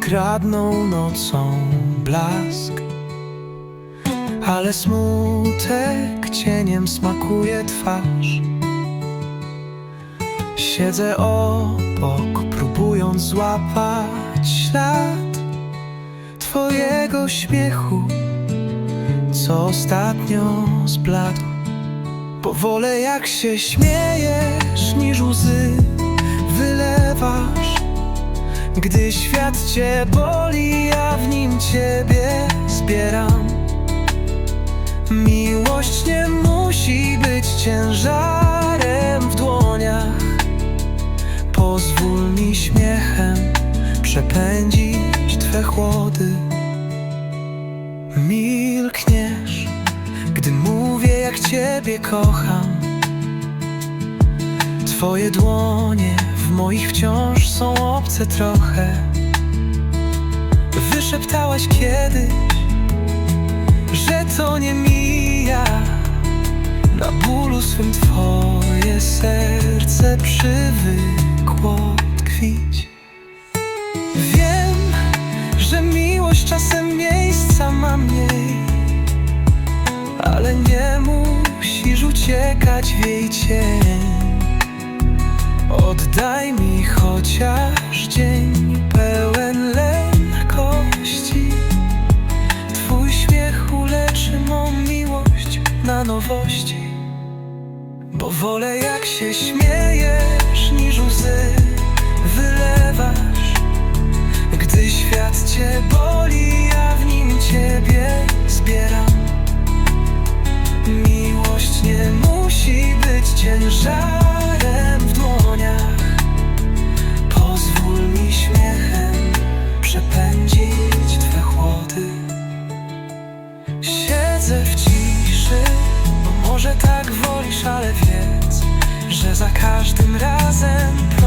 kradną nocą blask Ale smutek cieniem smakuje twarz. Siedzę obok, próbując złapać ślad Twojego śmiechu, co ostatnio zbladł. Bo wolę jak się śmiejesz, niż łzy Gdy świat cię boli, a w nim ciebie zbieram. Miłość nie musi być ciężarem w dłoniach. Pozwól mi śmiechem przepędzić Twe chłody. Milkniesz, gdy mówię jak Ciebie kocham. Twoje dłonie są obce trochę. Wyszeptałaś kiedyś, że to nie mija. Na bólu swym Twoje serce przywykło tkwić. Wiem, że miłość czasem miejsca ma mniej Ale nie musisz uciekać w jej cień Oddaj mi chociaż dzień pełen lekkości Twój śmiech uleczy mą miłość na nowości. Bo wolę jak się śmiejesz niż łzy wylewasz. Gdy świat cię boli, ja w nim ciebie zbieram. Miłość nie musi być ciężarem za każdym razem.